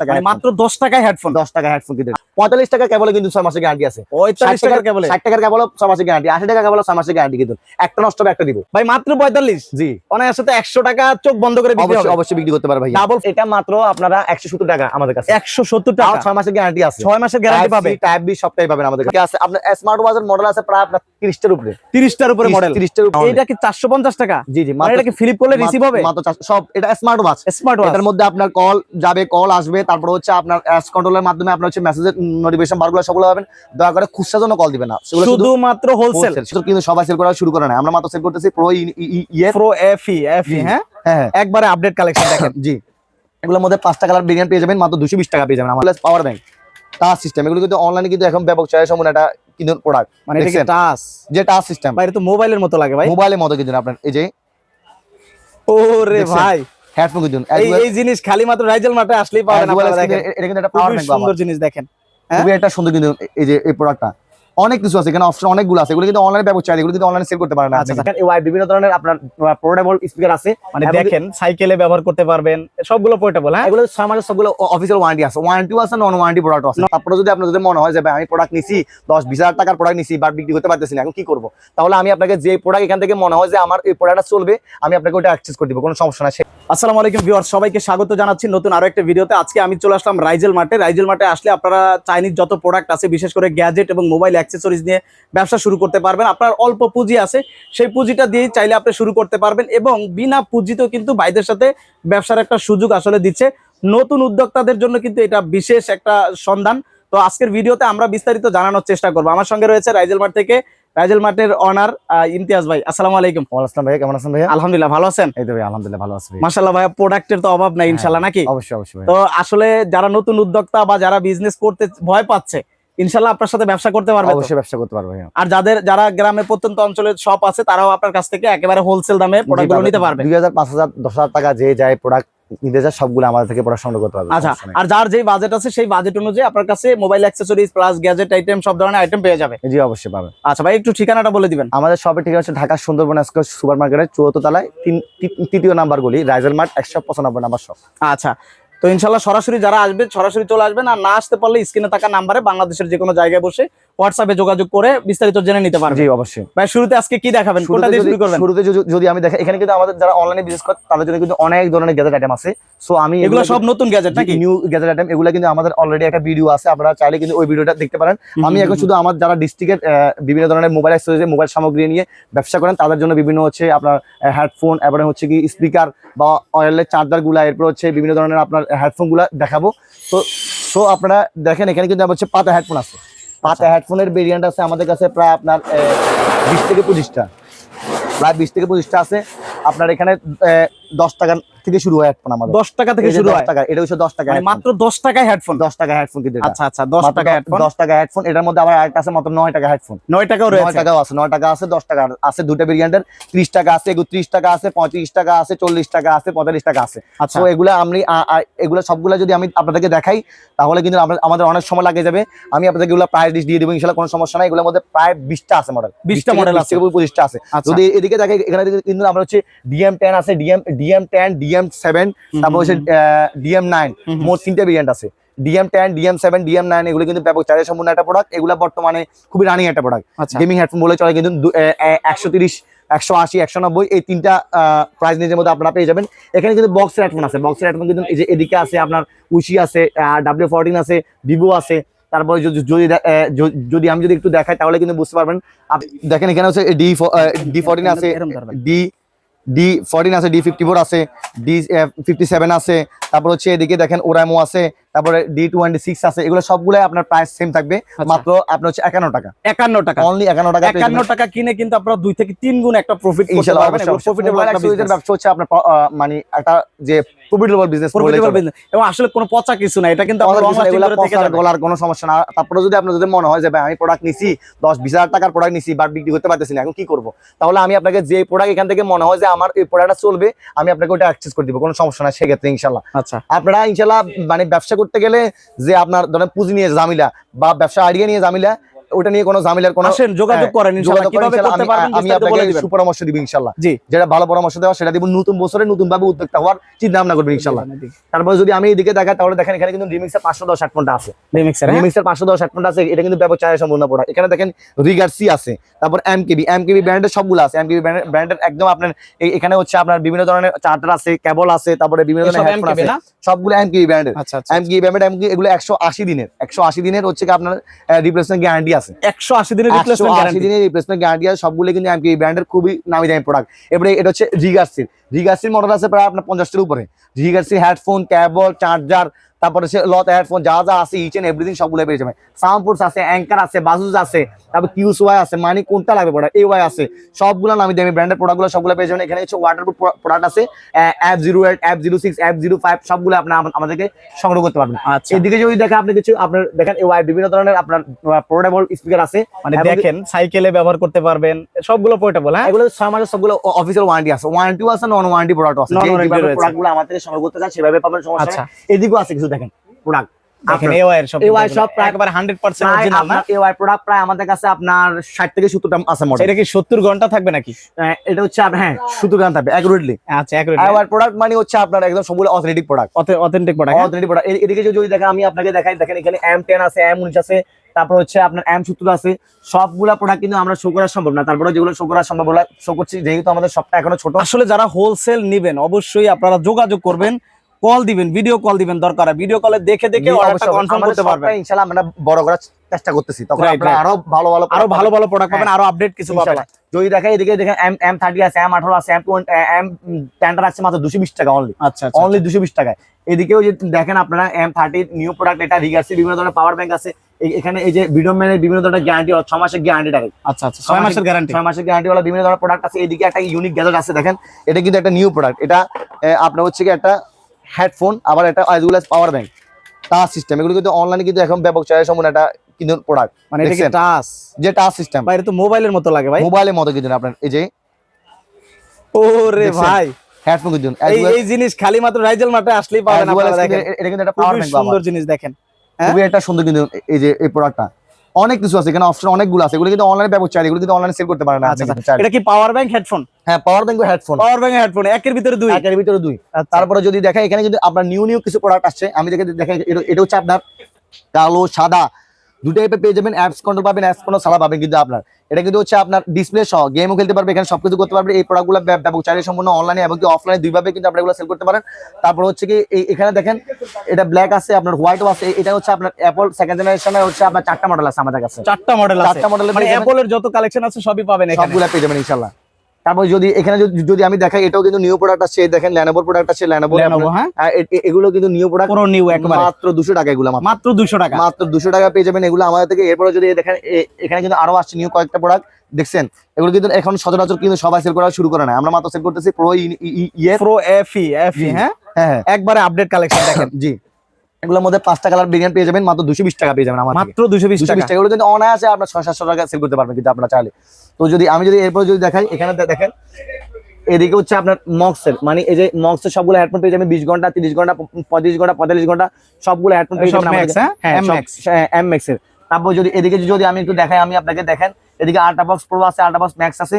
টাকা মানে মাত্র দশ টাকায় হেডফোন দশ টাকা হেডফোন কিনতে। পঁয়তাল্লিশ টাকা কেবল কিন্তু ছয় মাসের গ্যারান্টি আছে। পঁয়তাল্লিশ টাকার কেবল ষাট টাকার কেবল ছয় মাসের গ্যারান্টি আশি টাকা কেবল ছয় মাসের গ্যারান্টি কিন্তু। একটা নষ্ট হবে একটা দিব। ভাই মাত্র পঁয়তাল্লিশ? জি। অনায়াসে তো একশো টাকা চোখ বন্ধ করে অবশ্যই বিক্রি করতে পারবে ভাই Double- এটা মাত্র আপনারা একশো সত্তর টাকা আমাদের কাছে। একশো সত্তর টাকা। ছয় মাসের গ্যারান্টি আছে। ছয় মাসের গ্যারান্টি পাবে। টাইপ বি সবটাই পাবেন আমাদের কাছে। আছে আপনার স্মার্ট ওয়াচের মডেল আছে প্রায় আপনার তিরিশটার উপরে। তিরিশটার উপরে মডেল তিরিশটার উপরে। এটা কি চারশো পঞ্চাশ টাকা? জি জি মানে এটা কি ফ্লিপ করলে রিসিভ হবে? মাত্র সব এটা স্মার্ট ওয়াচ স্মার্ট ওয়াচ এটার মধ্যে আপনার কল যাবে কল আসবে তারপর হচ্ছে আপনার অ্যাস কন্ট্রোলের মাধ্যমে আপনার হচ্ছে মেসেজের নোটিফিকেশন বারগুলো সবগুলো পাবেন। দয়া করে খুচরা জন্য কল দিবেন না। সেগুলো শুধুমাত্র হোলসেল কিন্তু সবাই সেল করা শুরু করে না আমরা মাত্র সেল করতেছি প্রো ইয়ে প্রো এফি এফি। হ্যাঁ? হ্যাঁ একবারে আপডেট কালেকশন দেখেন। জি। এগুলোর মধ্যে পাঁচটা কালার ভেরিয়েন্ট পেয়ে যাবেন মাত্র দুশো বিশ টাকা পেয়ে যাবেন আমাদের পাওয়ার ব্যাংক টাচ সিস্টেম এগুলো কিন্তু অনলাইনে কিন্তু এখন ব্যবসায় সম্পূর্ণ একটা কিন্তু প্রোডাক্ট মানে এটা? টাচ যে টাচ সিস্টেম এটা তো মোবাইলের মতো লাগে ভাই। মোবাইলের মতো কিন্তু আপনার এই যে ওরে? ভাই। হেডফোন কিন্তু এই জিনিস খালি মাত্র রাইজেল মাঠে আসলেই পাবেন আপনারা দেখেন। এটা কিন্তু একটা পাওয়ার ব্যাংক সুন্দর জিনিস দেখেন। হ্যাঁ? খুবই একটা সুন্দর কিন্তু এই যে এই প্রোডাক্টটা অনেক কিছু আছে এখানে অপশন অনেকগুলো আছে। এগুলো কিন্তু অনলাইনে ব্যবহার চাই এগুলো কিন্তু অনলাইনে সেল করতে পারেন আচ্ছা, আপনি। বিভিন্ন ধরনের আপনার পোর্টেবল স্পিকার আছে। মানে দেখেন সাইকেলে ব্যবহার করতে পারবেন সবগুলো পোর্টেবল হ্যাঁ? এগুলো ছয় মাসের সবগুলো অফিসিয়াল ওয়ারেন্টি আছে। ওয়ারেন্টিও আছে নন ওয়ারেন্টি প্রোডাক্ট আছে। তারপরে যদি আপনার যদি মনে হয় যে আমি প্রোডাক্ট নিছি দশ বিশ হাজার টাকার প্রোডাক্ট নিছি বাট বিক্রি করতে পারতেছি না এখন কি করব? তাহলে আমি আপনাকে যে প্রোডাক্ট এখান থেকে মনে হয় যে আমার এই প্রোডাক্টটা চলবে আমি আপনাকে ওটা অ্যাক্সেস করে দিব কোনো সমস্যা নাই। আসসালামু আলাইকুম ভিউয়ার্স, সবাইকে স্বাগত জানাচ্ছি নতুন আরও একটা ভিডিওতে। আজকে আমি চলে আসলাম রাইজেল মার্টে। রাইজেল মার্টে আসলে আপনারা চাইনিজ যত প্রোডাক্ট আছে, বিশেষ করে গ্যাজেট এবং মোবাইল অ্যাক্সেসরিজ নিয়ে ব্যবসা শুরু করতে পারবেন। আপনার অল্প পুঁজি আছে, সেই পুঁজিটা দিয়েই চাইলে আপনি শুরু করতে পারবেন এবং বিনা পুঁজিতেও কিন্তু ভাইদের সাথে ব্যবসার একটা সুযোগ আসলে দিচ্ছে। নতুন উদ্যোক্তাদের জন্য কিন্তু এটা বিশেষ একটা সন্ধান। তো আজকের ভিডিওতে আমরা বিস্তারিত জানানোর চেষ্টা করব। আমার সঙ্গে রয়েছে রাইজেল মার্ট থেকে রাইজেল মার্টের অনার ইমতিয়াজ ভাই আসসালামু আলাইকুম। আসসালাম ভাইয়া কেমন আছেন ভাইয়া? আলহামদুলিল্লাহ ভালো আছেন? এই তো ভাই আলহামদুলিল্লাহ ভালো আছি মাশাআল্লাহ ভাই। প্রোডাক্টের তো অভাব নাই ইনশাল্লাহ নাকি? অবশ্যই অবশ্যই তো আসলে যারা নতুন উদ্যোক্তা বা যারা বিজনেস করতে ভয় পাচ্ছে ইনশাল্লাহ আপনার সাথে ব্যবসা করতে পারবে অবশ্যই ব্যবসা করতে পারব আর যাদের যারা গ্রামে প্রত্যন্ত অঞ্চলের শপ আছে তারাও আপনার কাছ থেকে একেবারে হোলসেল দামে প্রোডাক্টগুলো নিতে পারবে। দুই হাজার পাঁচ হাজার দশ হাজার টাকা যে যায় প্রোডাক্ট নিতে সবগুলো আমাদের থেকে সংগ্রহ করতে আচ্ছা আর যার যেই বাজেট আছে সেই বাজেট অনুযায়ী আপনার কাছে mobile accessories plus gadget item সব ধরনের আইটেম পেয়ে যাবে। জি অবশ্যই পাবে আচ্ছা ভাই একটু ঠিকানাটা বলে দিবেন। আমাদের শপের ঠিকানা হচ্ছে ঢাকা সুন্দরবন সুপার মার্কেটের চুয়াত্ত তলায় তৃতীয় নাম্বার গলি রাইজেল মার্ট একশো পঁচানব্বই নাম্বার শপ আচ্ছা তো ইনশাল্লাহ সরাসরি যারা আসবে সরাসরি চলে আসবেন আর না আসতে পারলে স্ক্রিনে থাকা নাম্বারে বাংলাদেশের যে কোনো জায়গায় বসে হোয়াটসঅ্যাপে যোগাযোগ করে বিস্তারিত জেনে নিতে পারবে। জি অবশ্যই। ভাই শুরুতে আজকে কি দেখাবেন? কোনটা দিয়ে শুরু করবেন? শুরুতে যদি- আমি দেখি এখানে কিন্তু আমাদের যারা অনলাইনে বিজনেস করে তাদের জন্য কিন্তু অনেক ধরনের গ্যাজেট আইটেম আছে। সো আমি এগুলো সব নতুন গ্যাজেট নাকি? নিউ গ্যাজেট আইটেম এগুলো কিন্তু আমাদের অলরেডি একটা ভিডিও আছে। আপনারা চাইলে কিন্তু ওই ভিডিওটা দেখতে পারেন। আমি এখন শুধু আমার যারা ডিস্ট্রিক্টের বিভিন্ন ধরনের মোবাইল অ্যাক্সেসরিজ মোবাইল সামগ্রী নিয়ে ব্যবসা করেন তাদের জন্য বিভিন্ন হচ্ছে আপনার হেডফোন এবারে হচ্ছে কি স্পিকার বা অয়েলের চার্জারগুলা এরপর হচ্ছে বিভিন্ন ধরনের আপনার হেডফোনগুলা দেখাবো। তো সো আপনারা দেখেন এখানে কিন্তু আমার হচ্ছে পাতা হেডফোন আছে। পাতা হেডফোনের ভেরিয়েন্ট আছে আমাদের কাছে প্রায় আপনার বিশ থেকে পঁচিশটা। প্রায় বিশ থেকে পঁচিশটা আছে। আপনার এখানে দশ টাকা থেকে শুরু হয় হেডফোন আমাদের। দশ টাকা থেকে শুরু হয়? টাকা এটা হচ্ছে দশ টাকা মানে মাত্র দশ টাকায় হেডফোন দশ টাকা হেডফোন কিন্তু আচ্ছা আচ্ছা দশ টাকা হেডফোন দশ টাকা হেডফোন এটার মধ্যে আবার আরেকটা আছে মাত্র নয় টাকা হেডফোন নয় টাকাও নয় রয়েছে? টাকাও আছে নয় টাকা আছে দশ টাকা আছে দুটো ভেরিয়েন্টের ত্রিশ টাকা আছে একত্রিশ টাকা আছে পঁয়ত্রিশ টাকা আছে চল্লিশ টাকা আছে পঁয়তাল্লিশ টাকা আছে। আচ্ছা। এগুলো আমি এগুলো সবগুলো যদি আমি আপনাদেরকে দেখাই তাহলে কিন্তু আমাদের অনেক সময় লাগে যাবে। আমি আপনাদেরকে এগুলো প্রাইস লিস্ট দিয়ে দেবো ইনশাল্লাহ কোনো সমস্যা নাই। এগুলোর মধ্যে প্রায় বিশটা আছে মডেল বিশটা মডেল আছে। পঁচিশটা আছে। আচ্ছা। যদি এদিকে দেখে এখানে কিন্তু আমরা হচ্ছে ডিএম টেন আছে DM DM ten DM seven তারপর হচ্ছে ডিএম নাইন। মোট তিনটে ভেরিয়েন্ট আছে। DM ten DM seven DM nine এগুলো কিন্তু ব্যাপক চাহিদা সম্পূর্ণ একটা প্রোডাক্ট এগুলো বর্তমানে খুবই রানিং একটা প্রোডাক্ট গেমিং হেডফোন বলে চলে কিন্তু একশো তিরিশ একশো আশি একশো নব্বই এই তিনটা প্রাইস রেঞ্জের মধ্যে আপনারা পেয়ে যাবেন। এখানে কিন্তু বক্সের হেডফোন আছে। বক্সের হেডফোন কিন্তু এই যে এদিকে আছে আপনার উশি আছে ডাব্লিউ ফোরটিন আছে ভিভো আছে। তারপরে যদি যদি আমি যদি একটু দেখাই তাহলে কিন্তু বুঝতে পারবেন। দেখেন এখানে হচ্ছে ডি ডি ফোরটিন আছে ডি ডি ফর্টিন আছে ডি ফিফটি ফোর আছে ডি ফিফটি সেভেন আছে তারপর হচ্ছে এদিকে দেখেন ওরামো আছে তারপরে ডি টোয়েন্টি সিক্স আছে এগুলো সবগুলো আপনার প্রাইস সেম থাকবে মাত্র আপনার হচ্ছে একান্ন টাকা একান্ন টাকা অনলি একান্ন টাকা একান্ন টাকা কিনে কিন্তু আপনার দুই থেকে তিন গুণ একটা প্রফিট। প্রফিটেবল। ব্যবসা হচ্ছে আপনার মানে একটা যে প্রফিটেবল বিজনেস। এবং আসলে কোনো পচা কিছু না এটা কিন্তু। গলার কোনো সমস্যা না। তারপরে যদি আপনার যদি মনে হয় যে ভাই আমি প্রোডাক্ট নিছি দশ বিশ হাজার টাকার প্রোডাক্ট নিছি বাট বিক্রি করতে পারতেছি না এখন কি করব? তাহলে আমি আপনাকে যে প্রোডাক্ট এখান থেকে মনে হয় যে আমার এই প্রোডাক্টটা চলবে আমি আপনাকে ওটা অ্যাক্সেস করে দিব কোনো সমস্যা না সেক্ষেত্রে ইনশাল্লাহ। আচ্ছা। আপনারা ইনশাল্লাহ মানে ব্যবসা করতে গেলে যে আপনার ধরেন পুঁজি নিয়ে জামিলা বা ব্যবসা আইডিয়া নিয়ে জামিলা ওটা নিয়ে কোনো ঝামেলার কোনো আসেন যোগাযোগ হ্যাঁ, করেন ইনশাআল্লাহ কীভাবে করতে পারবেন আমি বলে আপনাকে সুপরামর্শ দিব ইনশাল্লাহ। জি। যেটা ভালো পরামর্শ দেওয়া সেটা দিব নতুন বছরে নতুন ভাবে উদ্যোক্তা হওয়ার চিন্তা ভাবনা করবেন ইনশাল্লাহ। তারপর যদি আমি এদিকে দেখাই তাহলে দেখেন এখানে কিন্তু রিমিক্সের পাঁচশো দশ হেডফোনটা আছে। রিমিক্সার রিমিক্সের পাঁচশো দশ হেডফোনটা আছে এটা কিন্তু ব্যবচারের সম্পূর্ণ প্রোডাক্ট এখানে দেখেন রিগার সি আছে তারপর এমকেবি এমকেবি ব্র্যান্ডের সবগুলো আছে। এমকেবি ব্র্যান্ডের একদম আপনার এখানে হচ্ছে আপনার বিভিন্ন ধরনের চার্টার আছে কেবল আছে তারপরে বিভিন্ন ধরনের হেডফোন আছে? সবগুলো এমকেবি ব্র্যান্ডের আচ্ছা এমকেবি ব্র্যান্ডের এমকেবি এগুলো একশো আশি দিনের। একশো আশি দিনের হচ্ছে কি আপনার রিপ্লেসমেন্ট গ্যারান্টি আছে। একশো আশি দিনের একশো রিপ্লেসমেন্ট গ্যারান্টি দিনের রিপ্লেসমেন্ট গ্যারান্টি আছে। সবগুলো কিন্তু এই ব্র্যান্ডের খুবই নামি দামি প্রোডাক্ট এবারে এটা হচ্ছে রিগার্সির রিগার্সির মডেল আছে প্রায় আপনার পঞ্চাশটির উপরে। রিগার্সির হেডফোন কেবল চার্জার তারপরে হচ্ছে লত হেডফোন যা যা আছে ইচ এন্ড এভরিথিং সবগুলো পেয়ে যাবেন সাউন্ডপোর্টস আছে অ্যাঙ্কার আছে বাজুজ আছে তারপর কিউস ওয়াই আছে মানে কোনটা লাগবে প্রোডাক্ট এ ওয়াই আছে। সবগুলো নামি দামি ব্র্যান্ডের প্রোডাক্টগুলো সবগুলো পেয়ে যাবেন। এখানে হচ্ছে ওয়াটারপ্রুফ প্রোডাক্ট আছে। App zero eight app zero six app zero five সবগুলো আপনার আমাদেরকে সংগ্রহ করতে পারবেন। আচ্ছা। এদিকে যদি দেখেন আপনি কিছু আপনার দেখেন এ ওয়াই বিভিন্ন ধরনের আপনার পোর্টেবল স্পিকার আছে। মানে দেখেন সাইকেলে ব্যবহার করতে পারবেন। সবগুলো পোর্টেবল হ্যাঁ? এগুলো ছয় মাসের সবগুলো অফিসিয়াল ওয়ারেন্টি আছে। ওয়ারেন্টিও আছে নন ওয়ারেন্টি প্রোডাক্ট আছে। প্রোডাক্টগুলো আমাদের সংগ্রহ করতে চান সেভাবে পাবেন সমস্যা আচ্ছা। এদিকেও আছে কিছু দেখেন প্রোডাক্ট দেখেন এওয়াই এর সব AOI সব প্রায়- একবার 100% প্রায় অরিজিনাল না? আপনার এওয়াই প্রোডাক্ট প্রায় আমাদের কাছে আপনার 60 থেকে 70 আছে মডেল এটা কি 70 ঘণ্টা থাকবে নাকি? এটা হচ্ছে আপনার হ্যাঁ 70 গ্রাম থাকবে অ্যাকুরেটলি আচ্ছা প্রোডাক্ট মানে হচ্ছে আপনার একদম সবগুলো authentic product authentic product authentic product এদিকে যদি দেখেন আমি আপনাকে দেখাই দেখেন এখানে M10 আছে M19 আছে তারপর হচ্ছে আপনার M70 আছে। সবগুলা প্রোডাক্ট কিন্তু আমরা শো করা সম্ভব না। তারপরে যেগুলো শো করা সম্ভব শো করছি যেহেতু আমাদের সবটা এখনও ছোট। আসলে যারা হোলসেল নিবেন অবশ্যই আপনারা যোগাযোগ করবেন। কল দিবেন ভিডিও কল দিবেন দরকার ভিডিও কলে দেখে দেখে অর্ডারটা কনফার্ম করতে পারবেন। ইনশাআল্লাহ আমরা বড় করার চেষ্টা করতেছি। তখন আপনারা আরও ভালো ভালো আরও ভালো ভালো প্রোডাক্ট পাবেন হ্যাঁ। আরও আপডেট কিছু পাবেন। যদি দেখেন এদিকে দেখেন এম এম থার্টি আছে এম আঠারো আছে এম এম টেনটার আছে মাত্র দুশো বিশ টাকা অনলি আচ্ছা আচ্ছা অনলি দুশো বিশ টাকায়। এদিকেও যে দেখেন আপনারা এম থার্টি নিউ প্রোডাক্ট এটা রিগার্সি বিভিন্ন ধরনের পাওয়ার ব্যাংক আছে। এখানে এই যে বিডোম্যানের বিভিন্ন ধরনের গ্যারান্টি ছ মাসের গ্যারান্টি থাকে আচ্ছা আচ্ছা ছয় মাসের গ্যারান্টি ছয় মাসের গ্যারান্টি বিভিন্ন ধরনের প্রোডাক্ট আছে। এদিকে একটা ইউনিক গ্যাজেট আছে দেখেন। এটা কিন্তু একটা নিউ প্রোডাক্ট এটা আপনার হচ্ছে কি একটা হেডফোন আবার একটা as power bank touch system এগুলো কিন্তু অনলাইনে কিন্তু এখন ব্যাপক চাহিদা সম্পূর্ণ একটা কিন্তু প্রোডাক্ট মানে এটা কি? টাচ যে টাচ সিস্টেম ভাই এটা তো মোবাইলের মতো লাগে ভাই। মোবাইলের মতো কিন্তু আপনার এই যে ওরে? ভাই। হেডফোন কিন্তু এই জিনিস খালি মাত্র রাইজেল মাঠে আসলেই পাবেন আপনারা দেখেন। এটা কিন্তু একটা পাওয়ার ব্যাংক সুন্দর জিনিস দেখেন। হ্যাঁ? খুবই একটা সুন্দর কিন্তু এই যে এই প্রোডাক্টটা অনেক কিছু আছে এখানে অপশন অনেকগুলো আছে। এগুলো কিন্তু অনলাইনে ব্যাপক চাই এগুলো কিন্তু অনলাইনে সেল করতে পারে না আচ্ছা আচ্ছা। এটা কি পাওয়ার ব্যাংক হেডফোন হ্যাঁ power bank headphone power bank headphone একের ভিতরে দুই। একের ভিতরে দুই। আচ্ছা। তারপরে যদি দেখা এখানে কিন্তু আপনার নিউ নিউ কিছু প্রোডাক্ট আসছে আমি দেখে দেখা এটা হচ্ছে আপনার কালো সাদা। দুটো টাইপের পেয়ে যাবেন অ্যাপস কন্ট্রোল পাবেন অ্যাপস কন্ট্রোল সাদা পাবেন কিন্তু আপনার। এটা কিন্তু হচ্ছে আপনার ডিসপ্লে সহ গেমও খেলতে পারবে এখানে সবকিছু করতে পারবে এই প্রোডাক্টগুলো ব্যাপ- ব্যাপক চাইলে সম্পূর্ণ অনলাইনে এবং অফলাইনে দুইভাবে কিন্তু আপনারা এগুলো সেল করতে পারেন। তারপর হচ্ছে কি এই- এখানে দেখেন এটা ব্ল্যাক আছে আপনার হোয়াইটও আছে এটা হচ্ছে আপনার অ্যাপল সেকেন্ড জেনারেশনের হচ্ছে আপনার চারটা মডেল আছে আমাদের কাছে। চারটা মডেল আছে। চারটা মডেল মানে। অ্যাপলের যত কালেকশন আছে সবই পাবেন এখানে। সবগুলা পেয়ে যাবেন ইনশাল্লাহ তারপর যদি এখানে যদি- আমি দেখাই এটাও কিন্তু নিউ প্রোডাক্ট আছে দেখেন ল্যানোভোর প্রোডাক্ট আছে ল্যানোভো হ্যাঁ। এগুলো কিন্তু নিউ প্রোডাক্ট পুরো নিউ একবারে। মাত্র দুশো টাকা এগুলো মাত্র। মাত্র 200 টাকা। মাত্র দুশো টাকা পেয়ে যাবেন এগুলো আমাদের থেকে। এরপরে যদি দেখেন এখানে কিন্তু আরও আসছে নিউ কয়েকটা প্রোডাক্ট দেখছেন? এগুলো কিন্তু এখন সচরাচর কিন্তু সবাই সেল করা শুরু করে না আমরা মাত্র সেল করতেছি প্রো ইয়ে প্রো এফই জি। হ্যাঁ? হ্যাঁ হ্যাঁ। একবারে আপডেট কালেকশন দেখেন। জি। এগুলোর মধ্যে পাঁচটা কালার বিরিয়ানি পেয়ে যাবেন মাত্র দুশো বিশ টাকা পেয়ে যাবেন আমার মাত্র 220 দুশো টাকা বিশ টাকা। এগুলো কিন্তু অনায়াসে আপনার ছয় সাতশো টাকা সেল করতে পারবেন কিন্তু আপনারা চাইলে। তো যদি আমি যদি এরপর যদি দেখাই এখানে দেখেন এদিকে হচ্ছে আপনার মক্সের মানে এই যে মক্সের সবগুলো হেডফোন পেয়ে যাবেন বিশ ঘণ্টা তিরিশ ঘণ্টা পঁয়ত্রিশ ঘণ্টা পঁয়তাল্লিশ ঘণ্টা সবগুলো হেডফোন পেয়ে যাবেন Max। এম ম্যাক্স এর। তারপর যদি এদিকে যদি আমি একটু দেখাই আমি আপনাকে দেখেন এদিকে আল্ট্রা বক্স প্রো আছে আল্ট্রা বক্স ম্যাক্স আছে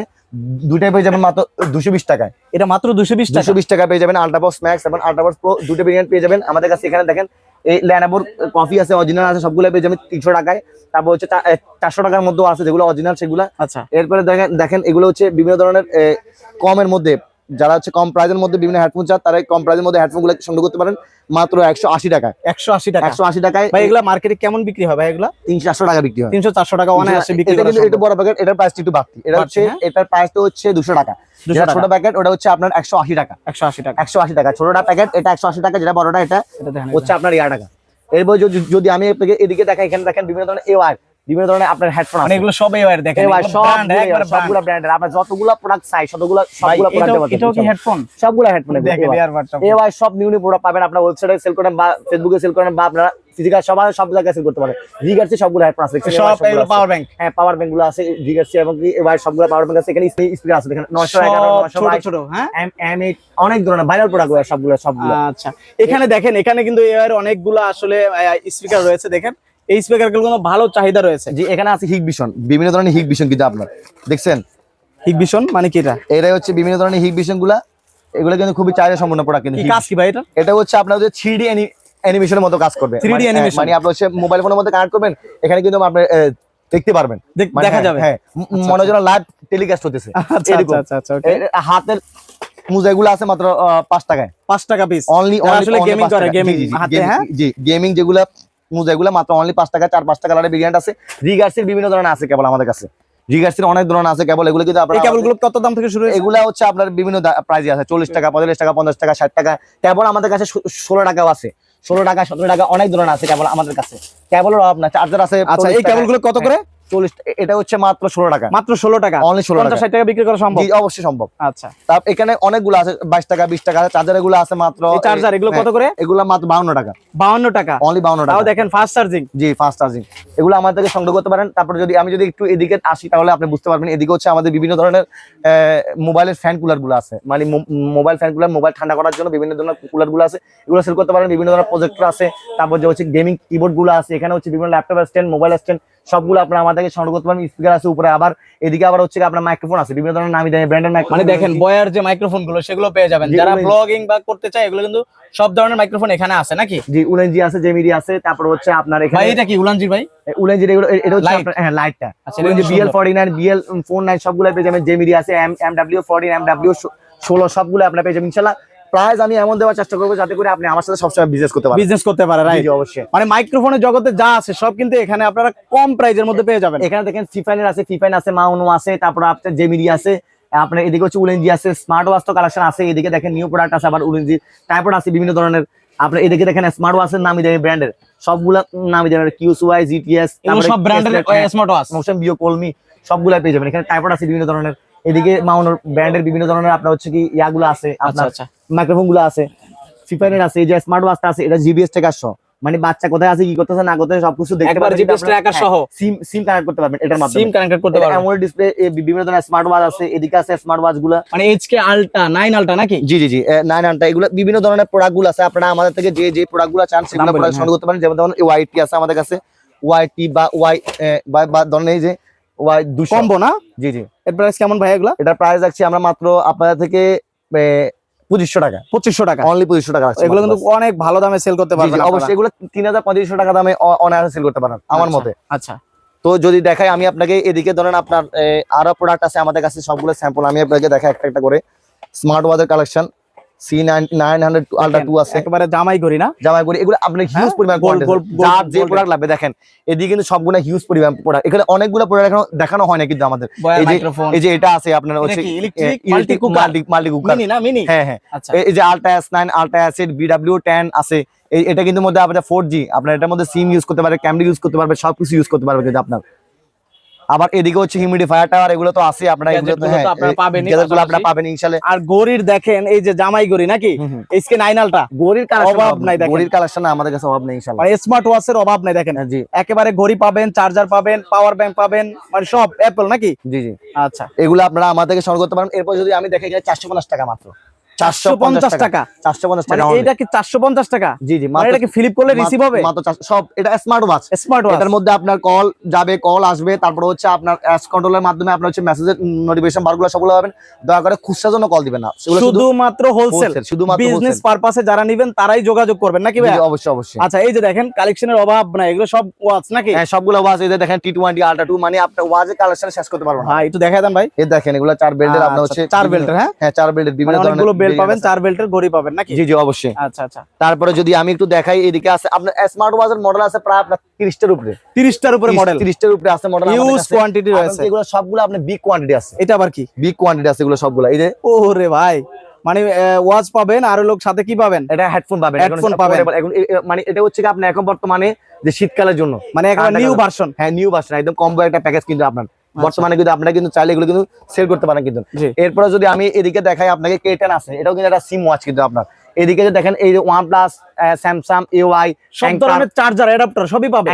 দুটাই পেয়ে যাবেন মাত্র দুশো বিশ টাকায়। এটা মাত্র 220 টাকা। দুশো বিশ টাকা পেয়ে যাবেন আল্ট্রা বক্স ম্যাক্স এবং আল্ট্রা বক্স প্রো দুটো ভেরিয়েন্ট পেয়ে যাবেন। আমাদের কাছে এখানে দেখেন এই ল্যানাবোর কফি আছে অরিজিনাল আছে সবগুলো পেয়ে যাবেন তিনশো টাকায়। তারপর হচ্ছে চারশো টাকার মধ্যেও আছে যেগুলো অরিজিনাল সেগুলো। আচ্ছা। এরপরে দেখেন দেখেন এগুলো হচ্ছে বিভিন্ন ধরনের কমের মধ্যে। যারা হচ্ছে কম প্রাইজের মধ্যে বিভিন্ন হেডফোন চান তারা কম প্রাইজের মধ্যে হেডফোনগুলো সংগ্রহ করতে পারেন। মাত্র একশো আশি টাকায়। 180 টাকা। একশো আশি টাকায় ভাই এগুলা মার্কেটে কেমন বিক্রি হয় ভাই এগুলা? তিনশো চারশো টাকা বিক্রি হয়। 300 400 টাকা অনায়াসে বিক্রি এটা কিন্তু একটু বড় প্যাকেট এটার প্রাইস একটু বাড়তি। এটা হচ্ছে এটার প্রাইস তো হচ্ছে দুশো টাকা। যেটা ছোট প্যাকেট ওটা হচ্ছে আপনার একশো আশি টাকা। 180 টাকা। একশো আশি টাকা। ছোটটা প্যাকেট এটা একশো আশি টাকা যেটা বড়টা এটা এটা হচ্ছে আপনার টাকা। এরপর যদি আমি আপনাকে এদিকে দেখাই এখানে দেখেন বিভিন্ন ধরনের এওয়ার বিভিন্ন ধরনের আপনার হেডফোন মানে আছে। এগুলো সব এওয়ার দেখেন এগুলো সব। সবগুলো ব্র্যান্ডের আপনার যতগুলো প্রোডাক্ট চাই সবগুলো সবগুলো প্রোডাক্ট এটাও কি হেডফোন সবগুলো হেডফোন দেখেন এওয়াই সব নিউ নিউ প্রোডাক্ট পাবেন। আপনার ওয়েবসাইটে সেল করেন বা ফেসবুকে সেল করেন বা আপনারা ফিজিক্যাল সবাই সব জায়গায় সেল করতে পারেন। রিগার্সি সবগুলো হেডফোন আছে। সব এগুলো পাওয়ার ব্যাংক হ্যাঁ পাওয়ার ব্যাংকগুলো আছে রিগার্সি এবং এবার সবগুলো পাওয়ার ব্যাংক আছে। এখানে স্পিকার আছে দেখেন নয়শো এগারো সব নয়শো ছোট ছোট হ্যাঁ? এম এম এইট অনেক ধরনের ভাইরাল প্রোডাক্ট সবগুলো সবগুলো। আচ্ছা। এখানে দেখেন এখানে কিন্তু এআর অনেকগুলো আসলে স্পিকার রয়েছে দেখেন। এই স্পিকারগুলো ভালো চাহিদা রয়েছে? যে এখানে আছে হিগ ভিশন বিভিন্ন ধরনের হিগ ভিশন কিন্তু আপনার। দেখছেন? হিগবিশন মানে কি এটা? এটাই হচ্ছে বিভিন্ন ধরনের হিগ ভিশনগুলা। এগুলো কিন্তু খুবই চাহিদা সম্পূর্ণ প্রোডাক্ট কিন্তু কাজ কি ভাই এটা? এটা হচ্ছে আপনার যে থ্রি ডি অ্যানিমেশনের মতো কাজ করবে। 3D মানে, হ্যাঁ, animation। মানে আপনি হচ্ছে মোবাইল ফোনের মধ্যে কানেক্ট করবেন এখানে কিন্তু আপনি দেখতে পারবেন। মানে দেখা হ্যাঁ, যাবে। হ্যাঁ মনে হয় লাইভ টেলিকাস্ট হতেছে আচ্ছা। আচ্ছা আচ্ছা হাতের মোজাগুলো আছে মাত্র পাঁচ টাকায়। পাঁচ টাকা পিস অনলি আসলে গেমিং করে গেমিং হাতে হ্যাঁ? জি গেমিং যেগুলো মোজাগুলো মাত্র অনলি পাঁচ টাকা চার পাঁচ টাকা কালারের ভেরিয়েন্ট আছে। রিগার্সের বিভিন্ন ধরনের আছে কেবল আমাদের কাছে। রিগার্সের অনেক ধরনের আছে কেবল এগুলো কিন্তু আপনার কেবলগুলো কেবলগুলো কত দাম থেকে শুরু এগুলো হচ্ছে আপনার বিভিন্ন প্রাইস আছে চল্লিশ টাকা পঁয়তাল্লিশ টাকা পঞ্চাশ টাকা ষাট টাকা। কেবল আমাদের কাছে ষোলো টাকাও আছে। ষোলো টাকা সতেরো টাকা অনেক ধরনের আছে কেবল আমাদের কাছে। কেবল অভাব না চার্জার আছে আচ্ছা এই কেবলগুলো কত করে? চল্লিশ এটা হচ্ছে মাত্র ষোলো টাকা। মাত্র ষোলো টাকা? অনলি ষোলো টাকা। ষাট টাকা বিক্রি করা সম্ভব? অবশ্যই সম্ভব। আচ্ছা। তার এখানে অনেকগুলো আছে বাইশ টাকা বিশ টাকা চার্জার এগুলো আছে মাত্র চার্জার এগুলো কত হ্যাঁ, করে? এগুলো মাত্র বাউন্ন টাকা। বাউন্ন টাকা। অনলি বাউন্ন টাকা। দেখেন ফাস্ট চার্জিং জি ফাস্ট চার্জিং এগুলো আমাদের থেকে সংগ্রহ করতে পারেন। তারপর যদি আমি যদি একটু এদিকে আসি তাহলে আপনি বুঝতে পারবেন। এদিকে হচ্ছে আমাদের বিভিন্ন ধরনের মোবাইলের ফ্যান কুলারগুলো আছে। মানে মোবাইল ফ্যান কুলার মোবাইল ঠান্ডা করার জন্য বিভিন্ন ধরনের কুলারগুলো আছে। এগুলো সেল করতে পারেন। বিভিন্ন ধরনের প্রজেক্টর আছে। তারপর যে হচ্ছে গেমিং কিবোর্ডগুলো আছে। এখানে হচ্ছে বিভিন্ন ল্যাপটপ স্ট্যান্ড মোবাইল স্ট্যান্ড সবগুলো আপনার আমাদের থেকে সংগ্রহ করতে পারেন স্পিকার আছে উপরে আবার এদিকে আবার হচ্ছে আপনার মাইক্রোফোন আছে বিভিন্ন ধরনের নামি দামি ব্র্যান্ডের মাইক্রোফোন মানে দেখেন বয়ার যে মাইক্রোফোনগুলো সেগুলো পেয়ে যাবেন। যারা ব্লগিং বা করতে চায় এগুলো কিন্তু সব ধরনের মাইক্রোফোন এখানে আছে নাকি? জি উলেনজি আছে জেমিডি আছে তারপর হচ্ছে আপনার ভাই এখানে এটা কি উলানজি ভাই? উলেনজি এগুলো এটা হচ্ছে। আপনার হ্যাঁ লাইটটা আচ্ছা, বিএল সুন্দর। Forty nine BL four nine সবগুলো পেয়ে যাবেন। জেমিডি আছে M M W fourteen M W সবগুলো আপনার পেয়ে যাবেন ইনশাল্লাহ। প্রাইস আমি এমন দেওয়ার চেষ্টা করব যাতে করে আপনি আমার সাথে সবসময় বিজনেস করতে পারেন। বিজনেস করতে পারে রাইট অবশ্যই। মানে মাইক্রোফোনের জগতে যা আছে সব কিন্তু এখানে আপনারা কম প্রাইজের মধ্যে পেয়ে যাবেন। এখানে দেখেন ফিফাইনের আছে ফিফাইন আছে মাউনো আছে তারপর আপনার জেমিরি আছে আপনার এদিকে হচ্ছে উলেনজি আছে স্মার্ট ওয়াচ তো কালেকশন আছে এদিকে দেখেন নিউ প্রোডাক্ট আছে আবার উলেনজি টাইপড আছে বিভিন্ন ধরনের। আপনার এদিকে দেখেন স্মার্ট ওয়াচ এর নামি দামি ব্র্যান্ডের সবগুলা নামি দামি কিউস ওয়াই জিটিএস সব ব্র্যান্ডের স্মার্ট ওয়াচ মোশন বিও কলমি সবগুলা পেয়ে যাবেন। এখানে টাইপড আছে বিভিন্ন ধরনের। এদিকে মাউনোর ব্র্যান্ডের বিভিন্ন ধরনের আপনার হচ্ছে কি ইয়াগুলো আছে আচ্ছা আপনার আচ্ছা। মাইক্রোফোনগুলো আছে ফিফাইনের আছে এই যে স্মার্ট ওয়াচটা আছে এটা জিবিএস থেকে আসছো মানে বাচ্চা কোথায় আছে কি করতেছে না করতেছে সবকিছু দেখতে পারবেন জিপিএস ট্র্যাকার সহ। সিম সিম কানেক্ট করতে পারবেন এটার মাধ্যমে। সিম কানেক্ট করতে পারবেন। অ্যামোলেড ডিসপ্লে বিভিন্ন ধরনের স্মার্ট ওয়াচ আছে এদিকে আছে স্মার্ট ওয়াচগুলো। মানে এইচকে আলটা নাইন আলটা নাকি? জি জি জি নাইন আনটা এগুলো বিভিন্ন ধরনের প্রোডাক্টগুলো আছে আপনারা আমাদের থেকে যে যে প্রোডাক্টগুলো চান সেগুলো প্রোডাক্ট সংগ্রহ করতে পারেন যেমন ধরুন ওয়াইটি আছে আমাদের কাছে ওয়াইটি বা ওয়াই বা বা ধরেন এই যে ওয়াই দুশো। কম্বো না? জি জি। এর প্রাইস কেমন ভাই এগুলা? এটার প্রাইস রাখছি আমরা মাত্র আপনাদের থেকে পঁচিশশো টাকা। পঁচিশশো টাকা। অনলি পঁচিশশো টাকা এগুলো কিন্তু অনেক ভালো দামে সেল করতে জি, পারবেন অবশ্যই। এগুলো তিন হাজার পঁয়ত্রিশশো টাকা দামে অনায়াসে সেল করতে পারেন আমার আচ্ছা, মতে। আচ্ছা। তো যদি দেখাই আমি আপনাকে এদিকে ধরেন আপনার আরও প্রোডাক্ট আছে আমাদের কাছে সবগুলো স্যাম্পল আমি আপনাকে দেখাই একটা একটা করে। Smart ওয়াচের collection C nine nine hundred ultra two আছে। একেবারে জামাই করি না? জামাই করি এগুলো আপনার হিউজ পরিমাণ gold, quantity gold, আছে। gold, যার যে প্রোডাক্ট লাগবে দেখেন এদিকে কিন্তু সবগুলো হিউজ পরিমাণ প্রোডাক্ট এখানে অনেকগুলো প্রোডাক্ট এখনও দেখানো হয় না কিন্তু আমাদের। এই যে এটা আছে আপনার হচ্ছে মাল্টি কুকার হ্যাঁ হ্যাঁ। এই- এই যে আলট্রা এস নাইন আলট্রা অ্যাসিড বিডাব্লিউ টেন আছে। এটা কিন্তু মধ্যে আপনার ফোর জি আপনার এটার মধ্যে সিম ইউজ করতে পারবে ক্যামেরা ইউজ করতে পারবে সবকিছু ইউজ করতে পারবে কিন্তু আপনার। আবার এদিকে হচ্ছে হিউমিডিফায়ার টাওয়ার এগুলো তো আছে আপনারা এগুলো তো আপনারা পাবেনই, গ্যাজেটগুলো আপনারা পাবেন ইনশাআল্লাহ আর গরির দেখেন এই যে জামাই গরি নাকি? হুম। এইচকে গরির কালেকশন অভাব নাই দেখেন। গরির কালেকশন আমাদের কাছে অভাব নেই ইনশাআল্লাহ মানে স্মার্ট ওয়াচের অভাব নাই দেখেন। হ্যাঁ, জি। একেবারে ঘড়ি পাবেন চার্জার পাবেন পাওয়ার ব্যাংক পাবেন মানে সব অ্যাপল নাকি? জি জি। আচ্ছা। এগুলো আপনারা আমাদের থেকে সংগ্রহ করতে পারেন। এরপর যদি আমি দেখে যাই চারশো পঞ্চাশ টাকা মাত্র। চারশো পঞ্চাশ টাকা। চারশো পঞ্চাশ টাকা only। কি চারশো পঞ্চাশ টাকা? জি জি মানে এটা কি ফ্লিপ করলে রিসিভ হবে? মাত্র সব এটা স্মার্ট ওয়াচ স্মার্ট ওয়াচ এটার মধ্যে আপনার কল যাবে কল আসবে তারপর হচ্ছে আপনার অ্যাস কন্ট্রোলের মাধ্যমে আপনার হচ্ছে মেসেজের নোটিফিকেশন বারগুলো সবগুলো পাবেন। দয়া করে খুচরার জন্য কল দিবেন না। শুধুমাত্র হোলসেল শুধুমাত্র বিজনেস পারপাসে যারা নিবেন তারাই যোগাযোগ করবেন নাকি ভাই অবশ্যই অবশ্যই। আচ্ছা এই যে দেখেন কালেকশনের অভাব না এগুলো সব ওয়াচ নাকি? হ্যাঁ সবগুলো ওয়াচ এই যে দেখেন টি টোয়েন্টি আল্ট্রা টু মানে আপনার ওয়াজের কালেকশন শেষ করতে পারবেন না। ভাই একটু দেখাই দেন ভাই। এই দেখেন এগুলো চার বেল্টের আপনার আচ্ছা, হচ্ছে চার বেল্টের হ্যাঁ? হ্যাঁ চার বেল্টের বিভিন্ন মানে ধরনের বেল্ট পাবেন চার বেল্টের ঘড়ি পাবেন নাকি? জি জি অবশ্যই। আচ্ছা আচ্ছা। তারপরে যদি আমি একটু দেখাই এদিকে আছে আপনার স্মার্ট ওয়াচের মডেল আছে প্রায় আপনার তিরিশটার উপরে। তিরিশটার উপরে মডেল তিরিশটার উপরে আছে মডেল ইউজ কোয়ান্টিটি রয়েছে। এগুলো সবগুলো আপনার বিগ কোয়ান্টিটি আছে। এটা আবার কি? বিগ কোয়ান্টিটি আছে এগুলো সবগুলো এই যে। ওরে ভাই মানে ওয়াচ পাবেন আর লোক সাথে কি পাবেন? এটা হেডফোন পাবেন সব পাবেন। এখন মানে এটা হচ্ছে কি আপনি এখন বর্তমানে যে শীতকালের জন্য। মানে একেবারে ঠান্ডা নিউ ভার্সন হ্যাঁ নিউ ভার্সন একদম কম্বো একটা প্যাকেজ কিন্তু আপনার। বর্তমানে কিন্তু আপনারা কিন্তু চাইলে এগুলো কিন্তু সেল করতে পারেন কিন্তু। এরপরে যদি আমি এদিকে দেখাই আপনাকে কে টেন আছে এটাও কিন্তু একটা সিম ওয়াচ কিন্তু আপনার। এদিকে যে দেখেন এই ওয়ান প্লাস স্যামসাং এওয়াই চার্জার অ্যাডাপ্টার সবই পাবেন।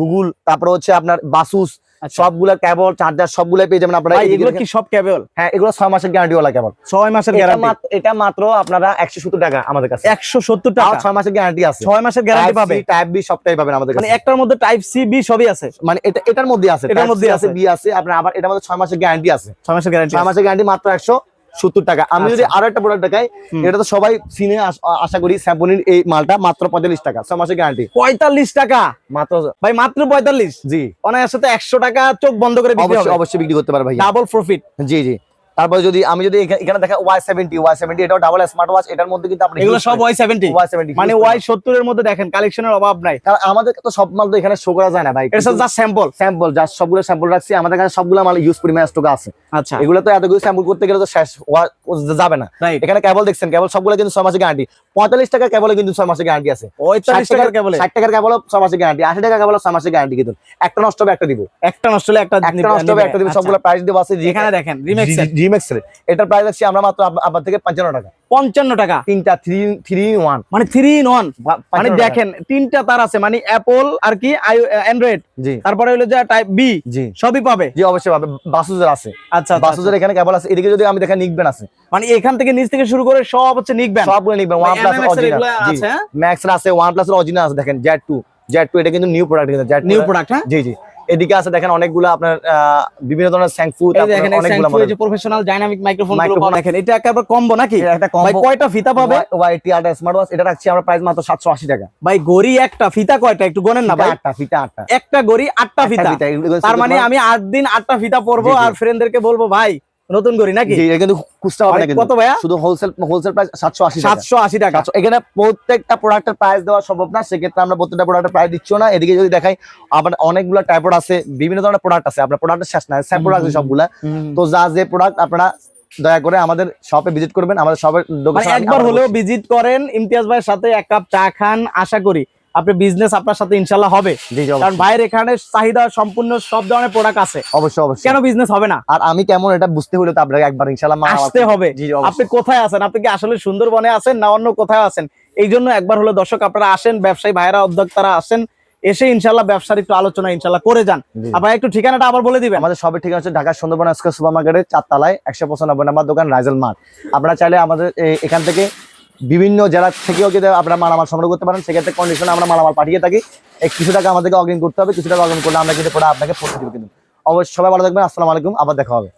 গুগল তারপরে হচ্ছে আপনার বাসুস আচ্ছা। সবগুলা কেবল চার্জার সবগুলাই পেয়ে যাবেন আপনারা। এগুলো কি সব কেবল হ্যাঁ এগুলো ছয় মাসের গ্যারান্টি ওয়ালা কেবল ছয় মাসের গ্যারান্টি এটা মাত্র আপনারা একশো সত্তর টাকা আমাদের কাছে। একশো সত্তর টাকা? ছয় মাসের গ্যারান্টি আছে। ছয় মাসের গ্যারান্টি পাবে? টাইপ বি সবটাই পাবেন আমাদের মানে কাছে। একটার মধ্যে টাইপ সি বি সবই আছে? মানে এটা এটার মধ্যে আছে। এটার মধ্যে আছে আছে। বি আছে আপনার আবার এটার মধ্যে ছয় মাসের গ্যারান্টি আছে। ছয় মাসের গ্যারান্টি ছয় মাসের গ্যারান্টি মাত্র একশো সত্তর টাকা। আমি যদি আরও একটা প্রোডাক্ট দেখাই এটা তো সবাই চিনে আস- আশা করি স্যাম্পনির এই মালটা মাত্র পঁয়তাল্লিশ টাকা ছয় মাসের গ্যারান্টি পঁয়তাল্লিশ টাকা? মাত্র ভাই মাত্র পঁয়তাল্লিশ? জি। অনায়াসে সাথে একশো টাকা চোখ বন্ধ করে বিক্রি অবশ্যই অবশ্যই বিক্রি করতে পারবে ভাই ডাবল প্রফিট জি জি। তারপর যদি আমি যদি এখানে দেখা ওয়াই সেভেন্টি ওয়াই সেভেন্টি এটাও ডাবল স্মার্ট ওয়াচ এটার মধ্যে কিন্তু আপনি এগুলো সব ওয়াই সেভেন্টি ওয়াই সেভেন্টি মানে ওয়াই সত্তরের মধ্যে দেখেন কালেকশনের অভাব নাই। কারণ আমাদের তো সব মাল তো এখানে শো করা যায় না ভাই। এটা জাস্ট স্যাম্পল স্যাম্পল জাস্ট সবগুলো স্যাম্পল রাখছি। আমাদের কাছে সবগুলো মাল ইউজ পরিমাণ স্টক আছে। আচ্ছা। এগুলো তো এতগুলো স্যাম্পল করতে গেলে তো শেষ যাবে না। এখানে কেবল দেখছেন কেবল সবগুলো কিন্তু ছয় মাসের গ্যারান্টি পঁয়তাল্লিশ টাকা কেবলে কিন্তু ছয় মাসের গ্যারান্টি আছে। পঁয়তাল্লিশ টাকার কেবলে ষাট টাকার কেবল ছয় মাসের গ্যারান্টি আশি টাকা কেবল ছয় মাসের গ্যারান্টি কিন্তু। একটা নষ্ট হবে একটা দিব। একটা নষ্ট হলে একটা একটা নষ্ট হবে একটা দিব আচ্ছা। সবগুলো প্রাইস দিব আছে যেখানে দেখেন রিমেক্স জিমেক্স এর। এটার প্রাইস আছে আমরা মাত্র আপনার থেকে পঞ্চান্ন টাকা। পঞ্চান্ন টাকা? তিনটা থ্রি থ্রি ওয়ান মানে থ্রি ইন ওয়ান মানে দেখেন তিনটা তার আছে মানে অ্যাপল আর কি অ্যান্ড্রয়েড জি। তারপরে হলো যে টাইপ বি জি। সবই পাবে? জি অবশ্যই পাবে। বাসুজের আছে। আচ্ছা আচ্ছা, বাসুজের এখানে কেবল আছে। এদিকে যদি আমি দেখেন নিকবেন আছে। মানে এখান থেকে নিচ থেকে শুরু করে সব হচ্ছে নিকবেন সবগুলো নিকবেন ওয়ান প্লাস অরিজিনাল হ্যাঁ? ম্যাক্স আছে ওয়ান প্লাস অরিজিনাল আছে। দেখেন জেড টু জেড টু এটা কিন্তু নিউ প্রোডাক্ট কিন্তু জেড নিউ প্রোডাক্ট হ্যাঁ? জি জি। এদিকে আছে দেখেন অনেকগুলো আপনার বিভিন্ন ধরনের স্যাংফু দেখেন অনেকগুলো যে প্রফেশনাল ডাইনামিক মাইক্রোফোন মাইক্রোফোন দেখেন এটা একবার কম্বো নাকি? একটা কম্বো কয়টা ফিতা পাবে? ওয়াইটি আর স্মার্ট ওয়াচ এটা রাখছি আমরা প্রাইস মাত্র সাতশো আশি টাকা। ভাই গড়ি একটা ফিতা কয়টা? একটু গণেন না ভাই। আটটা ফিতা আটটা। একটা গড়ি আটটা ফিতা। তার মানে আমি আট দিন আটটা ফিতা পরবো। আর ফ্রেন্ডদেরকে বলব ভাই নতুন করি নাকি? কিন্তু খুচরা হবে না কত ভাইয়া? শুধু হোলসেল হোলসেল প্রাইস সাতশো আশি টাকা। সাতশো আশি টাকা। এখানে প্রত্যেকটা প্রোডাক্টের প্রাইস দেওয়া সম্ভব না সেক্ষেত্রে আমরা প্রত্যেকটা প্রোডাক্টের প্রাইস দিচ্ছি না। এদিকে যদি দেখাই আবার অনেকগুলো টাইপের আছে বিভিন্ন ধরনের প্রোডাক্ট আছে। আপনার প্রোডাক্টের শেষ না স্যাম্পল আছে সবগুলা। তো যা যে প্রোডাক্ট আপনারা দয়া করে আমাদের শপে ভিজিট করবেন আমাদের শপের মানে একবার হলেও ভিজিট করেন ইমতিয়াজ ভাইয়ের সাথে এক কাপ চা খান আশা করি। আপনার বিজনেস আপনার সাথে ইনশাল্লাহ হবে। কারণ ভাইয়ের এখানে চাহিদা সম্পূর্ণ সব ধরনের প্রোডাক্ট আছে। অবশ্যই অবশ্যই। কেন বিজনেস হবে না? আর আমি কেমন এটা বুঝতে হলে তো আপনাকে একবার ইনশাআল্লাহ মা আসতে হবে। আপনি কোথায় আছেন? আপনি কি আসলে সুন্দরবনে আছেন না অন্য কোথায় আছেন? এই জন্য একবার হলো দর্শক আপনারা আসেন ব্যবসায়ী ভাইয়েরা উদ্যোক্তারা আসেন এসে ইনশাল্লাহ ব্যবসার একটু আলোচনা ইনশাল্লাহ করে যান। আবার একটু ঠিকানাটা আবার বলে দিবেন। আমাদের সবের ঠিকানা হচ্ছে ঢাকা সুন্দরবন স্কোয়ার সুপার মার্কেটের চারতলায় একশো পঁচানব্বই নাম্বার দোকান রাইজেল মার্ট। আপনারা চাইলে আমাদের এখান থেকে বিভিন্ন জেলা থেকেও যদি আপনারা মালামাল সংগ্রহ করতে পারেন, সেক্ষেত্রে কন্ডিশনে আমরা মালামাল পাঠিয়ে থাকি। কিছু টাকা আমাদেরকে অগ্রিম করতে হবে, কিছু টাকা অগ্রিম করলে আমরা কিন্তু পরে আপনাকে পৌঁছে দিব কিন্তু। অবশ্যই সবাই ভালো থাকবেন, আসসালামু আলাইকুম, আবার দেখা হবে।